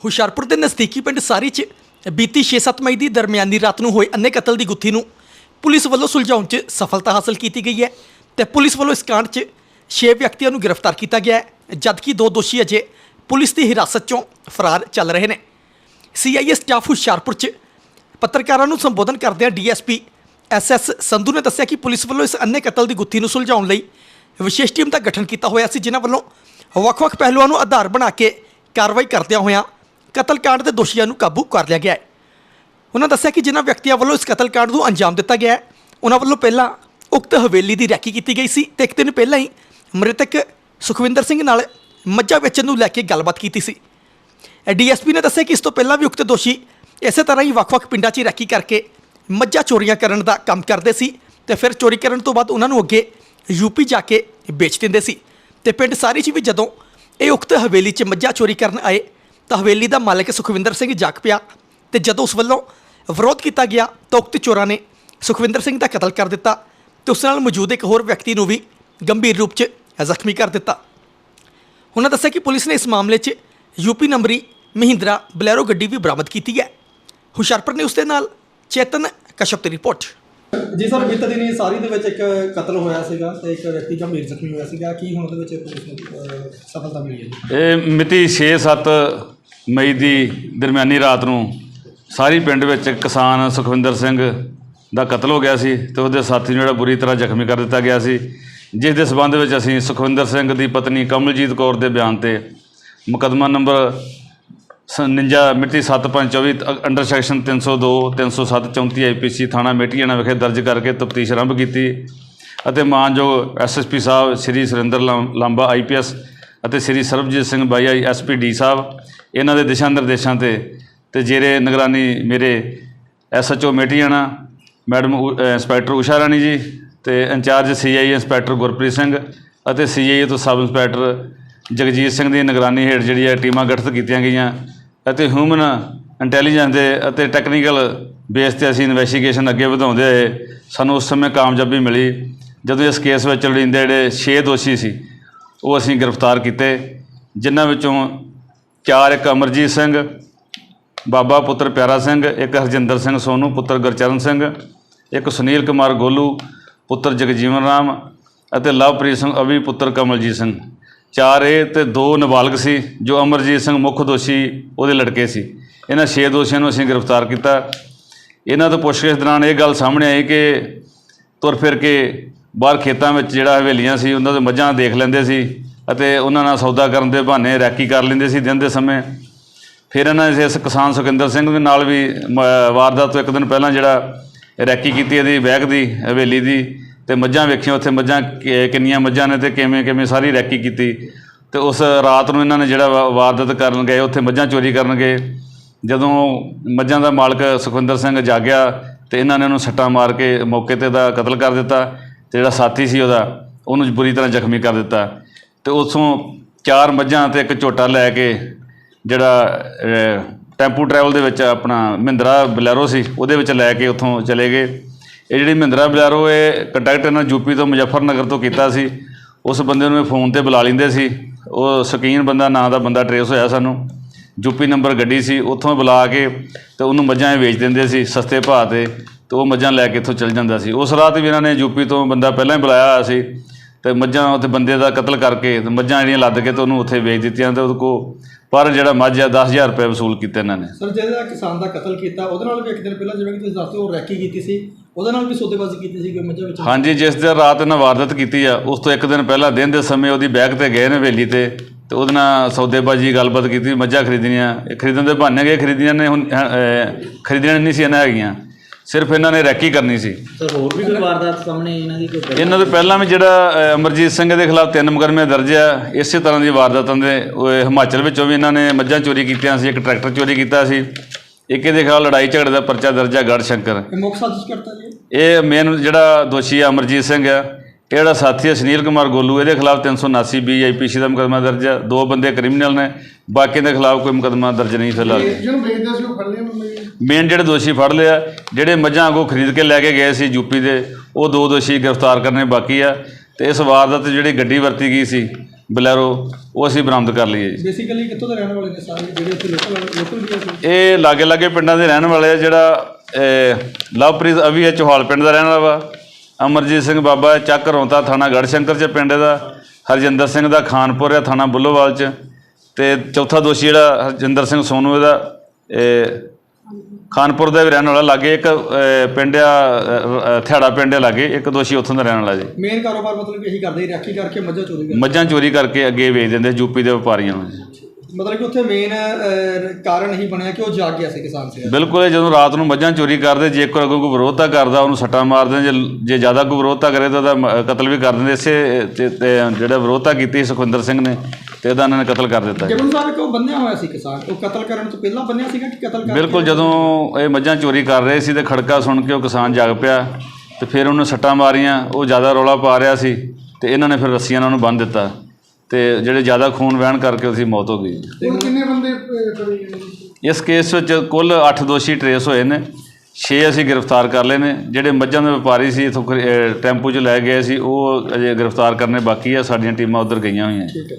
ਹੁਸ਼ਿਆਰਪੁਰ ਦੇ ਨਜ਼ਦੀਕੀ ਪਿੰਡ ਸਾਰੀ 'ਚ ਬੀਤੀ 6-7 ਮਈ ਦੀ ਦਰਮਿਆਨੀ ਰਾਤ ਨੂੰ ਹੋਏ ਅੰਨੇ ਕਤਲ ਦੀ ਗੁੱਥੀ ਨੂੰ ਪੁਲਿਸ ਵੱਲੋਂ ਸੁਲਝਾਉਣ 'ਚ ਸਫਲਤਾ ਹਾਸਲ ਕੀਤੀ ਗਈ ਹੈ ਤੇ ਪੁਲਿਸ ਵੱਲੋਂ ਇਸ ਕਾਂਡ 'ਚ 6 ਵਿਅਕਤੀਆਂ ਨੂੰ ਗ੍ਰਿਫਤਾਰ ਕੀਤਾ ਗਿਆ ਹੈ, ਜਦਕਿ ਦੋ ਦੋਸ਼ੀ ਅਜੇ ਪੁਲਿਸ ਦੀ ਹਿਰਾਸਤ 'ਚੋਂ ਫਰਾਰ ਚੱਲ ਰਹੇ ਨੇ। ਸੀਆਈਏ ਸਟਾਫ ਹੁਸ਼ਿਆਰਪੁਰ 'ਚ ਪੱਤਰਕਾਰਾਂ ਨੂੰ ਸੰਬੋਧਨ ਕਰਦਿਆਂ ਡੀਐਸਪੀ ਐਸਐਸ ਸੰਧੂ ਨੇ ਦੱਸਿਆ ਕਿ ਪੁਲਿਸ ਵੱਲੋਂ ਇਸ ਅੰਨੇ ਕਤਲ ਦੀ ਗੁੱਥੀ ਨੂੰ ਸੁਲਝਾਉਣ ਲਈ ਵਿਸ਼ੇਸ਼ ਟੀਮ ਦਾ ਗਠਨ ਕੀਤਾ ਹੋਇਆ ਸੀ, ਜਿਨ੍ਹਾਂ ਵੱਲੋਂ ਵੱਖ-ਵੱਖ ਪਹਿਲੂਆਂ ਨੂੰ ਆਧਾਰ ਬਣਾ ਕੇ ਕਾਰਵਾਈ ਕਰਦਿਆਂ ਹੋਇਆਂ ਕਤਲकांड ਦੇ ਦੋਸ਼ੀਆਂ ਨੂੰ ਕਾਬੂ ਕਰ ਲਿਆ ਗਿਆ ਹੈ। ਉਹਨਾਂ ਦੱਸਿਆ ਕਿ ਜਿਨ੍ਹਾਂ ਵਿਅਕਤੀਆਂ ਵੱਲੋਂ ਇਸ ਕਤਲकांड ਨੂੰ ਅੰਜਾਮ ਦਿੱਤਾ ਗਿਆ ਹੈ, ਉਹਨਾਂ ਵੱਲੋਂ ਪਹਿਲਾਂ ਉਕਤ ਹਵੇਲੀ ਦੀ ਰੈਕੀ ਕੀਤੀ ਗਈ ਸੀ ਤੇ ਇੱਕ ਦਿਨ ਪਹਿਲਾਂ ਹੀ ਮ੍ਰਿਤਕ ਸੁਖਵਿੰਦਰ ਸਿੰਘ ਨਾਲ ਮੱਝਾਂ ਵੇਚਣ ਨੂੰ ਲੈ ਕੇ ਗੱਲਬਾਤ ਕੀਤੀ ਸੀ। ਡੀਐਸਪੀ ਨੇ ਦੱਸਿਆ ਕਿ ਇਸ ਤੋਂ ਪਹਿਲਾਂ ਵੀ ਉਕਤ ਦੋਸ਼ੀ ਇਸੇ ਤਰ੍ਹਾਂ ਹੀ ਵੱਖ-ਵੱਖ ਪਿੰਡਾਂ 'ਚ ਰੈਕੀ ਕਰਕੇ ਮੱਝਾਂ ਚੋਰੀਆਂ ਕਰਨ ਦਾ ਕੰਮ ਕਰਦੇ ਸੀ ਤੇ ਫਿਰ ਚੋਰੀ ਕਰਨ ਤੋਂ ਬਾਅਦ ਉਹਨਾਂ ਨੂੰ ਅੱਗੇ ਯੂਪੀ ਜਾ ਕੇ ਵੇਚ ਦਿੰਦੇ ਸੀ ਤੇ ਪਿੰਡ ਸਾਰੀ 'ਚ ਵੀ ਜਦੋਂ ਇਹ ਉਕਤ ਹਵੇਲੀ 'ਚ ਮੱਝਾਂ ਚੋਰੀ ਕਰਨ ਆਏ ਤਾਂ ਹਵੇਲੀ ਦਾ ਮਾਲਕ ਸੁਖਵਿੰਦਰ ਸਿੰਘ ਜਾਗ ਪਿਆ ਤੇ ਜਦੋਂ ਉਸ ਵੱਲੋਂ ਵਿਰੋਧ ਕੀਤਾ ਗਿਆ ਤਾਂ ਉਕਤ ਚੋਰਾਂ ਨੇ ਸੁਖਵਿੰਦਰ ਸਿੰਘ ਦਾ ਕਤਲ ਕਰ ਦਿੱਤਾ ਤੇ ਉਸ ਨਾਲ ਮੌਜੂਦ ਇੱਕ ਹੋਰ ਵਿਅਕਤੀ ਨੂੰ ਵੀ ਗੰਭੀਰ ਰੂਪ 'ਚ ਜ਼ਖਮੀ ਕਰ ਦਿੱਤਾ। ਉਹਨਾਂ ਦੱਸਿਆ ਕਿ ਪੁਲਿਸ ਨੇ ਇਸ ਮਾਮਲੇ 'ਚ ਯੂਪੀ ਨੰਬਰੀ ਮਹਿੰਦਰਾ ਬਲੈਰੋ ਗੱਡੀ ਵੀ ਬਰਾਮਦ ਕੀਤੀ ਹੈ। ਹੁਸ਼ਿਆਰਪੁਰ ਨੇ ਉਸ ਦੇ ਨਾਲ ਚੇਤਨ ਕਸ਼ਪ ਦੀ ਰਿਪੋਰਟ। ਜੀ ਸਰ ਬੀਤੇ ਦਿਨੀ ਸਾਰੀ ਦੇ ਵਿੱਚ ਇੱਕ ਕਤਲ ਹੋਇਆ ਸੀਗਾ ਤੇ ਇੱਕ ਵਿਅਕਤੀ ਗੰਭੀਰ ਜ਼ਖਮੀ ਹੋਇਆ ਸੀਗਾ। ਕੀ ਹੁਣ ਉਹਦੇ ਵਿੱਚ ਪੁਲਿਸ ਨੂੰ ਅਹ, ਸਫਲਤਾ ਮਿਲੀ ਹੈ ਇਹ ਮਿਤੀ 6-7 ਮਈ ਦੀ ਦਰਮਿਆਨੀ ਰਾਤ ਨੂੰ ਸਾਰੀ ਪਿੰਡ ਵਿੱਚ ਕਿਸਾਨ ਸੁਖਵਿੰਦਰ ਸਿੰਘ ਦਾ ਕਤਲ ਹੋ ਗਿਆ ਸੀ ਤੇ ਉਹਦੇ ਸਾਥੀ ਨੂੰ ਜਿਹੜਾ ਬੁਰੀ ਤਰ੍ਹਾਂ ਜ਼ਖਮੀ ਕਰ ਦਿੱਤਾ ਗਿਆ ਸੀ, ਜਿਸ ਦੇ ਸਬੰਧ ਵਿੱਚ ਅਸੀਂ ਸੁਖਵਿੰਦਰ ਸਿੰਘ ਦੀ ਪਤਨੀ ਕਮਲਜੀਤ ਕੌਰ ਦੇ ਬਿਆਨ ਤੇ ਮੁਕੱਦਮਾ ਨੰਬਰ 59 ਮਿਤੀ 7524 ਅ- ਅੰਡਰ ਸੈਕਸ਼ਨ 302 307 34 ਆਈਪੀਸੀ ਥਾਣਾ ਮੇਟੀਆਣਾ ਵਿਖੇ ਦਰਜ ਕਰਕੇ ਤਫਤੀਸ਼ ਆਰੰਭ ਕੀਤੀ ਅਤੇ ਮਾਨਯੋਗ ਐਸਐਸਪੀ ਸਾਹਿਬ ਸ੍ਰੀ ਸੁਰਿੰਦਰ ਲਾਂ- ਲਾਂਬਾ ਆਈਪੀਐਸ ਅਤੇ ਸ੍ਰੀ ਸਰਬਜੀਤ ਸਿੰਘ ਬਾਈ ਐਸਪੀਡੀ ਸਾਹਿਬ ਇਹਨਾਂ ਦੇ ਦਿਸ਼ਾ ਨਿਰਦੇਸ਼ਾਂ ਤੇ ਤੇ ਜਿਹੜੇ ਨਿਗਰਾਨੀ ਮੇਰੇ ਐਸਐਚਓ ਮੇਟੀਆਣਾ ਮੈਡਮ ਊ- ਅ, ਇੰਸਪੈਕਟਰ ਊਸ਼ਾ ਰਾਣੀ ਜੀ ਤੇ incharge CI inspector Gurpreet Singh ਅਤੇ ਸੀਆਈ ਤੋਂ ਸਬ ਇੰਸਪੈਕਟਰ ਜਗਜੀਤ ਸਿੰਘ ਦੀ ਨਿਗਰਾਨੀ ਹੇਠ ਜਿਹੜੀ ਹੈ ਟੀਮਾਂ ਗਠਿਤ ਕੀਤੀਆਂ ਗਈਆਂ ਅਤੇ ਹਿਊਮਨ ਇੰਟੈਲੀਜੈਂਸ ਦੇ ਅਤੇ ਟੈਕਨੀਕਲ ਬੇਸ ਤੇ ਅਸੀਂ ਇਨਵੈਸਟੀਗੇਸ਼ਨ ਅੱਗੇ ਵਧਾਉਂਦੇ ਹੋਏ ਸਾਨੂੰ ਉਸ ਸਮੇਂ ਕਾਮਯਾਬੀ ਮਿਲੀ ਜਦੋਂ ਇਸ ਕੇਸ ਵਿੱਚ ਲੋੜੀਂਦੇ ਜਿਹੜੇ 6 ਦੋਸ਼ੀ ਸੀ ਉਹ ਅਸੀਂ ਗ੍ਰਿਫਤਾਰ ਕੀਤੇ ਜਿਨ੍ਹਾਂ ਵਿੱਚੋਂ ਚਾਰ ਇੱਕ ਅਮਰਜੀਤ ਸਿੰਘ, ਬਾਬਾ ਪੁੱਤਰ ਪਿਆਰਾ ਸਿੰਘ, ਇੱਕ ਹਰਜਿੰਦਰ ਸਿੰਘ ਸੋਨੂ, ਪੁੱਤਰ ਗੁਰਚਰਨ ਸਿੰਘ, ਇੱਕ ਸੁਨੀਲ ਕੁਮਾਰ ਗੋਲੂ, ਪੁੱਤਰ ਜਗਜੀਵਨ ਰਾਮ ਅਤੇ ਲਵਪ੍ਰੀਤ ਸਿੰਘ ਅਵੀ ਪੁੱਤਰ ਕਮਲਜੀਤ ਸਿੰਘ। ਚਾਰ ਇਹ ਤੇ ਦੋ ਨਾਬਾਲਗ ਸੀ, ਜੋ ਅਮਰਜੀਤ ਸਿੰਘ ਮੁੱਖ ਦੋਸ਼ੀ ਉਹਦੇ ਲੜਕੇ ਸੀ। ਇਹਨਾਂ ਛੇ ਦੋਸ਼ੀਆਂ ਨੂੰ ਅਸੀਂ ਗ੍ਰਿਫਤਾਰ ਕੀਤਾ। ਇਹਨਾਂ ਤੋਂ ਪੁੱਛਗਿੱਛ ਦੌਰਾਨ ਇਹ ਗੱਲ ਸਾਹਮਣੇ ਆਈ ਕਿ ਤੁਰ ਫਿਰ ਕੇ ਬਾਹਰ ਖੇਤਾਂ ਵਿੱਚ ਜਿਹੜਾ ਹਵੇਲੀਆਂ ਸੀ, ਉਹਨਾਂ ਦੇ ਮੱਝਾਂ ਦੇਖ ਲੈਂਦੇ ਸੀ। ਅਤੇ ਉਹਨਾਂ ਨਾਲ ਸੌਦਾ ਕਰਨ ਦੇ ਬਹਾਨੇ ਰੈਕੀ ਕਰ ਲੈਂਦੇ ਸੀ ਦਿਨ ਦੇ ਸਮੇਂ। ਫਿਰ ਇਹਨਾਂ ਨੇ ਇਸ ਕਿਸਾਨ ਸੁਖਿੰਦਰ ਸਿੰਘ ਦੇ ਨਾਲ ਵੀ, ਮ- ਵਾਰਦਾਤ ਤੋਂ ਇੱਕ ਦਿਨ ਪਹਿਲਾਂ ਜਿਹੜਾ ਰੈਕੀ ਕੀਤੀ ਇਹਦੀ ਬੈਗ ਦੀ, ਹਵੇਲੀ ਦੀ ਤੇ ਮੱਝਾਂ ਵੇਖੀਆਂ, ਉੱਥੇ ਮੱਝਾਂ ਕਿ- ਕਿੰਨੀਆਂ ਮੱਝਾਂ ਨੇ ਤੇ ਕਿਵੇਂ ਕਿਵੇਂ ਸਾਰੀ ਰੈਕੀ ਕੀਤੀ। ਤੇ ਉਸ ਰਾਤ ਨੂੰ ਇਹਨਾਂ ਨੇ ਜਿਹੜਾ ਵਾ- ਵਾਰਦਾਤ ਕਰਨ ਗਏ, ਉੱਥੇ ਮੱਝਾਂ ਚੋਰੀ ਕਰਨ ਗਏ। ਜਦੋਂ ਮੱਝਾਂ ਦਾ ਮਾਲਕ ਸੁਖਵਿੰਦਰ ਸਿੰਘ ਜਾਗਿਆ ਤੇ ਇਹਨਾਂ ਨੇ ਉਹਨੂੰ ਸੱਟਾਂ ਮਾਰ ਕੇ ਮੌਕੇ ਤੇ ਦਾ ਕਤਲ ਕਰ ਦਿੱਤਾ ਤੇ ਜਿਹੜਾ ਸਾਥੀ ਸੀ ਉਹਦਾ, ਉਹਨੂੰ ਬੁਰੀ ਤਰ੍ਹਾਂ ਜ਼ਖਮੀ ਕਰ ਦਿੱਤਾ। ਤੇ ਉਥੋਂ ਚਾਰ ਮੱਝਾਂ ਤੇ ਇੱਕ ਝੋਟਾ ਲੈ ਕੇ ਜਿਹੜਾ ਟੈਂਪੂ ਟਰੈਵਲ ਦੇ ਵਿੱਚ ਆਪਣਾ ਮਹਿੰਦਰਾ ਬਲੈਰੋ ਸੀ, ਉਹਦੇ ਵਿੱਚ ਲੈ ਕੇ ਉੱਥੋਂ ਚਲੇ ਗਏ। ਇਹ ਜਿਹੜੀ ਮਹਿੰਦਰਾ ਬਲੈਰੋ ਇਹ ਕੰਟੈਕਟ ਇਹਨਾਂ ਯੂਪੀ ਤੋਂ ਮੁਜ਼ੱਫਰਨਗਰ ਤੋਂ ਕੀਤਾ ਸੀ। ਉਸ ਬੰਦੇ ਨੂੰ ਇਹ ਫੋਨ ਤੇ ਬੁਲਾ ਲੈਂਦੇ ਸੀ। ਉਹ ਸਕੀਨ ਬੰਦਾ, ਨਾਂ ਦਾ ਬੰਦਾ ਟਰੇਸ ਹੋਇਆ ਸਾਨੂੰ। ਯੂਪੀ ਨੰਬਰ ਗੱਡੀ ਸੀ, ਉੱਥੋਂ ਬੁਲਾ ਕੇ ਤੇ ਉਹਨੂੰ ਮੱਝਾਂ ਵੇਚ ਦਿੰਦੇ ਸੀ ਸਸਤੇ ਭਾਅ ਤੇ ਤੇ ਉਹ ਮੱਝਾਂ ਲੈ ਕੇ ਇੱਥੋਂ ਚਲ ਜਾਂਦਾ ਸੀ। ਉਸ ਰਾਤ ਵੀ ਇਹਨਾਂ ਨੇ ਯੂਪੀ ਤੋਂ ਬੰਦਾ ਪਹਿਲਾਂ ਹੀ ਬੁਲਾਇਆ ਹੋਇਆ ਸੀ। ਤੇ ਮੱਝਾਂ ਉੱਥੇ ਬੰਦੇ ਦਾ ਕਤਲ ਕਰਕੇ ਤੇ ਮੱਝਾਂ ਜਿਹੜੀਆਂ ਲੱਦ ਕੇ ਤੇ ਉਹਨੂੰ ਉੱਥੇ ਵੇਚ ਦਿੱਤੀਆਂ ਤੇ ਉਹਦੇ ਕੋ ਪਰ ਜਿਹੜਾ ਮੱਝ ਆ 10000 ਰੁਪਏ ਵਸੂਲ ਕੀਤੇ ਇਹਨਾਂ ਨੇ। ਸਰ ਜਿਹੜਾ ਕਿਸਾਨ ਦਾ ਕਤਲ ਕੀਤਾ ਉਹਦੇ ਨਾਲ ਵੀ ਇੱਕ ਦਿਨ ਪਹਿਲਾਂ ਜਿਵੇਂ ਕਿ ਤੁਸੀਂ ਦੱਸਦੇ ਹੋ ਰੈਕੀ ਕੀਤੀ ਸੀ। ਉਹਦੇ ਨਾਲ ਵੀ ਸੌਦੇਬਾਜ਼ੀ ਕੀਤੀ ਸੀ ਕਿ ਮੱਝਾਂ ਵਿੱਚ ਹਾਂਜੀ ਜਿਸ ਦਿਨ ਰਾਤ ਇਹਨਾਂ ਵਾਰਦਾਤ ਕੀਤੀ ਆ ਉਸ ਤੋਂ ਇੱਕ ਦਿਨ ਪਹਿਲਾਂ ਦਿਨ ਦੇ ਸਮੇਂ ਉਹਦੀ ਬੈਗ ਤੇ ਗਏ ਨੇ ਹਵੇਲੀ ਤੇ ਤੇ ਉਹਦੇ ਨਾਲ ਸੌਦੇਬਾਜੀ ਗੱਲਬਾਤ ਕੀਤੀ ਮੱਝਾਂ ਖਰੀਦਣੀਆਂ ਇਹ ਖਰੀਦਣ ਦੇ ਬਹਾਨੇ ਗਏ ਖਰੀਦੀਆਂ ਨੇ ਹੁਣ ਅਹ, ਖਰੀਦਣੀਆਂ ਨਹੀਂ ਸੀ ਇਹਨਾਂ ਹੈਗੀਆਂ। ਸਿਰਫ ਇਹਨਾਂ ਨੇ ਰੈਕੀ ਕਰਨੀ ਸੀ। ਸਰ ਹੋਰ ਵੀ ਕੋਈ ਵਾਰਦਾਤ ਸਾਹਮਣੇ ਇਹਨਾਂ ਦੀ ਕੋਈ ਇਹਨਾਂ ਤੋਂ ਪਹਿਲਾਂ ਵੀ ਜਿਹੜਾ ਅ, ਅਮਰਜੀਤ ਸਿੰਘ ਦੇ ਖਿਲਾਫ ਤਿੰਨ ਮੁਕੱਦਮੇ ਦਰਜ ਆ ਇਸੇ ਤਰ੍ਹਾਂ ਦੀ ਵਾਰਦਾਤਾਂ ਦੇ ਉਹ ਹਿਮਾਚਲ ਵਿੱਚੋਂ ਵੀ ਇਹਨਾਂ ਨੇ ਮੱਝਾਂ ਚੋਰੀ ਕੀਤੀਆਂ ਸੀ ਇੱਕ ਟਰੈਕਟਰ ਚੋਰੀ ਕੀਤਾ ਸੀ। ਇੱਕ ਇਹਦੇ ਖਿਲਾਫ ਲੜਾਈ ਝਗੜੇ ਦਾ ਪਰਚਾ ਦਰਜ ਆ ਗੜ ਸ਼ੰਕਰ। ਇਹ ਮੁੱਖ ਸਾਜ਼ਿਸ਼ ਕਰਤਾ ਜੀ? ਇਹ ਮੇਨ ਜਿਹੜਾ ਦੋਸ਼ੀ ਆ ਅਮਰਜੀਤ ਸਿੰਘ ਆ। ਇਹ ਜਿਹੜਾ ਸਾਥੀ ਆ ਸੁਨੀਲ ਕੁਮਾਰ ਗੋਲੂ ਇਹਦੇ ਖਿਲਾਫ 379 ਬੀ ਆਈਪੀਸੀ ਦਾ ਮੁਕੱਦਮਾ ਦਰਜ ਆ। ਦੋ ਬੰਦੇ ਕ੍ਰਿਮੀਨਲ ਨੇ ਬਾਕੀ ਦੇ ਖਿਲਾਫ ਕੋਈ ਮੁਕੱਦਮਾ ਦਰਜ ਨਹੀਂ ਫਿਲਹਾਲ। ਜਿਹਨੂੰ ਵੇਚਦੇ ਸੀ ਉਹ ਫੜ ਲਿਆ ਮੰਮੀ ਮੇਨ ਜਿਹੜੇ ਦੋਸ਼ੀ ਫੜ ਲਿਆ ਜਿਹੜੇ ਮੱਝਾਂ ਅੱਗੋਂ ਖਰੀਦ ਕੇ ਲੈ ਕੇ ਗਏ ਸੀ ਯੂਪੀ ਦੇ ਉਹ ਦੋ ਦੋਸ਼ੀ ਗ੍ਰਿਫਤਾਰ ਕਰਨੇ ਬਾਕੀ ਆ ਤੇ ਇਸ ਵਾਰਦਾਤ ਜਿਹੜੀ ਗੱਡੀ ਵਰਤੀ ਗਈ ਸੀ ਬਲੈਰੋ ਉਹ ਅਸੀਂ ਬਰਾਮਦ ਕਰ ਲਈ ਹੈ ਜੀ। ਬੇਸਿਕਲੀ ਕਿੱਥੋਂ ਦੇ ਰਹਿਣ ਵਾਲੇ ਨੇ ਸਾਰੇ ਜਿਹੜੇ ਇੱਥੇ ਲੋਕਲ ਲੋਕਲ ਵੀ ਆ ਇਹ ਲਾਗੇ ਲਾਗੇ ਪਿੰਡਾਂ ਦੇ ਰਹਿਣ ਵਾਲੇ ਆ ਜਿਹੜਾ ਇਹ, ਲਵਪ੍ਰੀਤ ਅਵੀ ਹੈ ਚੋਹਾਲ ਪਿੰਡ ਦਾ ਰਹਿਣ ਵਾਲਾ ਵਾ। ਅਮਰਜੀਤ ਸਿੰਘ ਬਾਬਾ ਹੈ, ਚੱਕ ਰੌਂਤਾ ਥਾਣਾ ਗੜਸ਼ੰਕਰ ਚ ਪਿੰਡ ਦਾ। ਹਰਜਿੰਦਰ ਸਿੰਘ ਦਾ ਖਾਨਪੁਰ ਹੈ ਥਾਣਾ ਬੁੱਲੋਵਾਲ ਚ। ਤੇ ਚੌਥਾ ਦੋਸ਼ੀ ਜਿਹੜਾ ਹਰਜਿੰਦਰ ਸਿੰਘ ਸੋਨੂ ਇਹਦਾ ਇਹ ਖਾਨਪੁਰ ਦਾ ਵੀ ਰਹਿਣ ਵਾਲਾ ਲਾਗੇ ਇੱਕ ਅਹ, ਪਿੰਡ ਆ ਅਹ, ਥਿਆੜਾ ਪਿੰਡ ਆ ਲਾਗੇ ਇੱਕ ਦੋਸ਼ੀ ਉੱਥੋਂ ਦਾ ਰਹਿਣ ਵਾਲਾ ਜੀ। ਮੇਨ ਕਾਰੋਬਾਰ ਮਤਲਬ ਕਿ ਇਹੀ ਕਰਦੇ ਰਾਖੀ ਕਰਕੇ ਮੱਝਾਂ ਚੋਰੀ ਕਰਦੇ। ਮੱਝਾਂ ਚੋਰੀ ਕਰਕੇ ਅੱਗੇ ਵੇਚ ਦਿੰਦੇ ਯੂਪੀ ਦੇ ਵਪਾਰੀਆਂ ਨੂੰ ਜੀ। ਮਤਲਬ ਕਿ ਉੱਥੇ ਮੇਨ ਕਾਰਨ ਇਹੀ ਬਣਿਆ ਕਿ ਉਹ ਜਾਗ ਗਿਆ ਸੀ ਕਿਸਾਨ ਸੀ ਬਿਲਕੁਲ ਇਹ ਜਦੋਂ ਰਾਤ ਨੂੰ ਮੱਝਾਂ ਚੋਰੀ ਕਰਦੇ ਜੇ ਕੋਈ ਅੱਗੋਂ ਕੋਈ ਵਿਰੋਧਤਾ ਕਰਦਾ ਉਹਨੂੰ ਸੱਟਾਂ ਮਾਰਦੇ ਜੇ ਜੇ ਜ਼ਿਆਦਾ ਕੋਈ ਵਿਰੋਧਤਾ ਕਰੇ ਤਾਂ ਉਹਦਾ ਮ- ਕਤਲ ਵੀ ਕਰ ਦਿੰਦੇ। ਇਸੇ ਤੇ ਤੇ ਜਿਹੜਾ ਵਿਰੋਧਤਾ ਕੀਤੀ ਸੁਖਵਿੰਦਰ ਸਿੰਘ ਨੇ ਤੇ ਉਹਦਾ ਇਹਨਾਂ ਨੇ ਕਤਲ ਕਰ ਦਿੱਤਾ ਜੀ। ਜਬਨ ਸਾਹਿਬ ਕਿ ਉਹ ਬੰਨਿਆ ਹੋਇਆ ਸੀ ਕਿਸਾਨ ਉਹ ਕਤਲ ਕਰਨ ਤੋਂ ਪਹਿਲਾਂ ਬੰਨਿਆ ਸੀਗਾ ਕਿ ਕਤਲ ਕਰਕੇ ਬਿਲਕੁਲ ਜਦੋਂ ਇਹ ਮੱਝਾਂ ਚੋਰੀ ਕਰ ਰਹੇ ਸੀ ਤੇ ਖੜਕਾ ਸੁਣ ਕੇ ਉਹ ਕਿਸਾਨ ਜਾਗ ਪਿਆ ਤੇ ਫਿਰ ਉਹਨੂੰ ਸੱਟਾਂ ਮਾਰੀਆਂ ਉਹ ਜ਼ਿਆਦਾ ਰੌਲਾ ਪਾ ਰਿਹਾ ਸੀ ਤੇ ਇਹਨਾਂ ਨੇ ਫਿਰ ਰੱਸੀਆਂ ਨਾਲ ਉਹਨੂੰ ਬੰਨ੍ਹ ਦਿੱਤਾ ਤੇ ਜਿਹੜੇ ਜ਼ਿਆਦਾ ਖੂਨ ਵਹਿਣ ਕਰਕੇ ਉਹਦੀ ਮੌਤ ਹੋ ਗਈ। ਹੁਣ ਕਿੰਨੇ ਬੰਦੇ ਫੜੇ ਗਏ ਨੇ ਇਸ ਕੇਸ ਵਿੱਚ ਕੁੱਲ 8 ਦੋਸ਼ੀ ਟਰੇਸ ਹੋਏ ਨੇ 6 ਅਸੀਂ ਗ੍ਰਿਫਤਾਰ ਕਰ ਲਏ ਨੇ ਜਿਹੜੇ ਮੱਝਾਂ ਦੇ ਵਪਾਰੀ ਸੀ ਇਥੋਂ ਟੈਂਪੂ 'ਚ ਲੈ ਗਏ ਸੀ ਉਹ ਅਜੇ ਗ੍ਰਿਫਤਾਰ ਕਰਨੇ ਬਾਕੀ ਆ ਸਾਡੀਆਂ ਟੀਮਾਂ ਉਧਰ ਗਈਆਂ ਹੋਈਆਂ। ਠੀਕ ਹੈ।